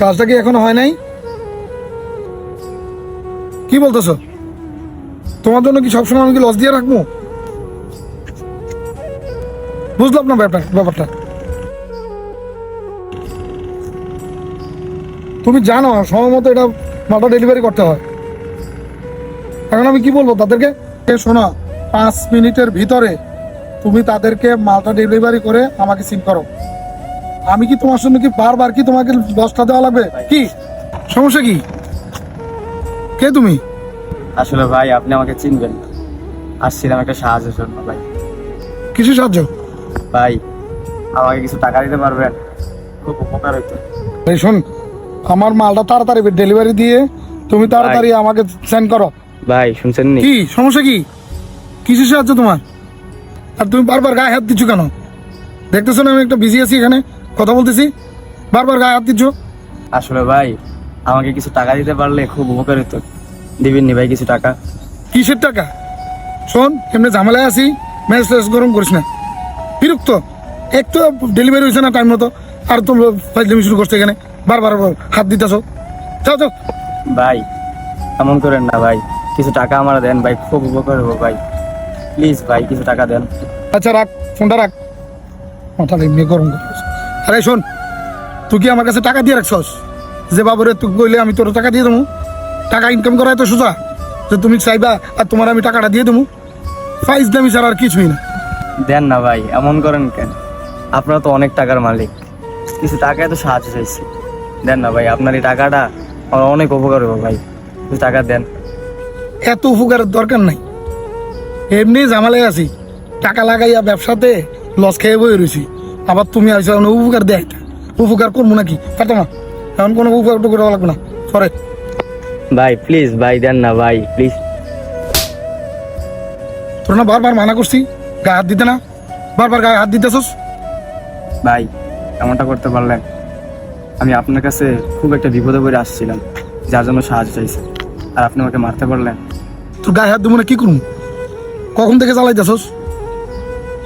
কাজটা কি এখনও হয় নাই? কি বলতেছো? তোমার জন্য কি সবসময় আমি কি লস দিয়ে রাখব? বুঝলাম না ব্যাপার ব্যাপারটা। তুমি জানো, সময় মতো এটা মালটা ডেলিভারি করতে হয়। এখন আমি কি বলব তাদেরকে? শোনো, পাঁচ মিনিটের ভিতরে তুমি তাদেরকে মালটা ডেলিভারি করে আমাকে সিম করো। আমি কি তোমার সঙ্গে কি বারবার কি তোমাকে দশটা দেওয়া লাগবে? কি? সমস্যা কি? কে তুমি? আসলে ভাই আপনি আমাকে চিনবেন না। আসছিলাম একটা সাহায্যের জন্য ভাই। কিছু সাহায্য? ভাই আমাকে কিছু টাকা দিতে পারবেন? খুব উপকার হইতো। এই শোন আমার মালটা তাড়াতাড়ি ডেলিভারি দিয়ে তুমি তাড়াতাড়ি আমাকে সেন্ড করো। ভাই শুনছেন নি? কি? সমস্যা কি? কিছু সাহায্য তোমার? আর তুমি বারবার গায়ে হাত দিচ্ছ কেন? দেখতেছো না আমি একটা বিজি আছি এখানে? কথা বলতেছি? বারবার গায়ে হাত দিচ্ছ? আসলে ভাই আমাকে কিছু টাকা দিতে পারলে খুব উপকার হতো। দিবেন নি ভাই কিছু টাকা? কিসের টাকা? শোন এমনি ঝামেলায় আছি ম্যাচ ট্যাচ গরম করিস না। বিরক্ত? এক তো ডেলিভারি হয়েছে না টাইম মতো আর তো ফাইজলামি শুরু করছে এখানে। বারবার হাত দিতেছ। যাও যাও। ভাই এমন করেন না ভাই। কিছু টাকা আমার দেন ভাই খুব উপকার হব ভাই। প্লিজ ভাই কিছু টাকা দেন। আচ্ছা রাখ ফোনটা রাখ। মাথা এমনি গরম করিস আরে শোন তুই কি আমার কাছে টাকা দিয়ে রাখছস? যে বাবুরে তুই কইলে আমি তোর টাকা দিয়ে দেবো। টাকা ইনকাম করা এত সোজা যে তুমি চাইবা আর তোমার আমি টাকাটা দিয়ে দেবো। ফাইজ দামি ছাড়া আর কিছুই না। দেন না ভাই এমন করেন কেন? আপনারা তো অনেক টাকার মালিক। কিছু টাকা এত সাহায্য চাইছি। দেন না ভাই আপনার এই টাকাটা আমার অনেক উপকার হবে ভাই। কিছু টাকা দেন। এত উপকারের দরকার নাই। এমনি জামালে আছি। টাকা লাগাইয়া ব্যবসাতে লস খেয়ে বই রয়েছি আবার তুমি আইসো এখন উপকার দেয় উপকার করব নাকি? পারতো না। এখন কোনো উপকার টুকুর লাগবে না। সরে। ভাই প্লিজ ভাই দেন না ভাই প্লিজ তোর না বারবার মানা করছি গায়ে হাত দিতে না। বারবার গায়ে হাত দিতেছস। ভাই এমনটা করতে পারলেন আমি আপনার কাছে খুব একটা বিপদে পড়ে আসছিলাম যার জন্য সাহায্য চাইছে। আর আপনি আমাকে মারতে পারলেন। তোর গায়ে হাত দেবো না কি করুন কখন থেকে চালাইতেছস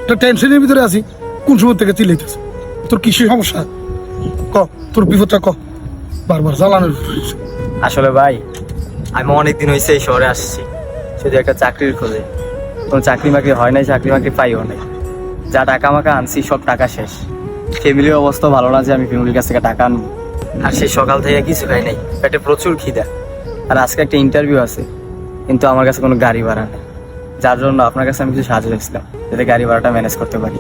একটা টেনশনের ভিতরে আছি। কোন সময় থেকে চিলাইতেছ তোর কি সমস্যা? ক তোর বিপদটা ক। বারবার জ্বালানোর আসলে ভাই আমি অনেক দিন হয়েছে এই শহরে আসছি। শুধু একটা চাকরির খোঁজে। কোনো চাকরি বাকরি হয় নাই চাকরি বাকরি পাইও নাই। যা টাকা আমাকে আনছি সব টাকা শেষ। ফ্যামিলির অবস্থা ভালো না যে আমি ফ্যামিলির কাছ থেকে টাকা আনব। আর সেই সকাল থেকে কিছু খাই নাই। পেটে প্রচুর খিদা। আর আজকে একটা ইন্টারভিউ আছে। কিন্তু আমার কাছে কোনো গাড়ি ভাড়া নেই। যার জন্য আপনার কাছে আমি কিছু সাহায্য চাইছিলাম যাতে গাড়ি ভাড়াটা ম্যানেজ করতে পারি।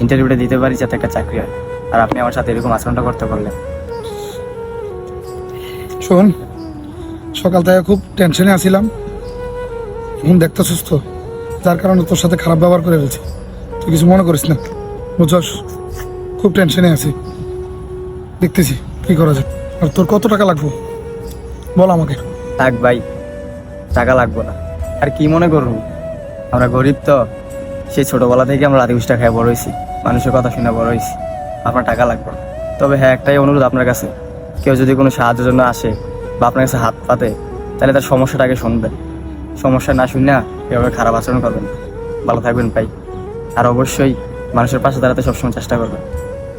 ইন্টারভিউটা দিতে পারি যাতে একটা চাকরি হয়। আর আপনি আমার সাথে এরকম আচরণটা করতে পারলেন। শোন সকাল থেকে খুব টেনশনে আছিলাম। এখন দেখতে সুস্থ যার কারণে তোর সাথে খারাপ ব্যবহার করে ফেলছি। তুই কিছু মনে করিস না। বুঝছস? খুব টেনশনে আছি। দেখতেছি কি করা যায়। আর তোর কত টাকা লাগবে? বল আমাকে। থাক ভাই টাকা লাগবে না। আর কি মনে করুন? আমরা গরিব তো সেই ছোটবেলা থেকে আমরা রাতি খেয়ে বড় হয়েছি। মানুষের কথা শুনে বড় হয়েছি আপনার টাকা লাগবে। তবে হ্যাঁ একটাই অনুরোধ আপনার কাছে। কেউ যদি কোনো সাহায্যের জন্য আসে বা আপনার কাছে হাত পাতে, তাহলে তার সমস্যাটাকে শুনবেন। সমস্যা না শুনে না এভাবে খারাপ আচরণ করবেন ভালো থাকবেন ভাই। আর অবশ্যই মানুষের পাশে দাঁড়াতে সবসময় চেষ্টা করবেন।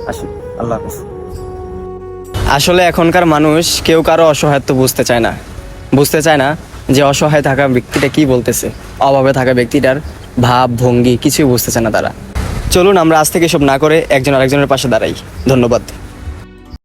আসি আল্লাহ হাফেজ। আসলে এখনকার মানুষ কেউ কারও অসহায়ত্ব বুঝতে চায় না। বুঝতে চায় না যে অসহায় থাকা ব্যক্তিটা কি বলতেছে। অভাবে থাকা ব্যক্তিটার ভাব, ভঙ্গি কিছুই বুঝতে চায় না তারা। চলুন আমরা আজ থেকে সব না করে একজন আরেকজনের পাশে দাঁড়াই। ধন্যবাদ।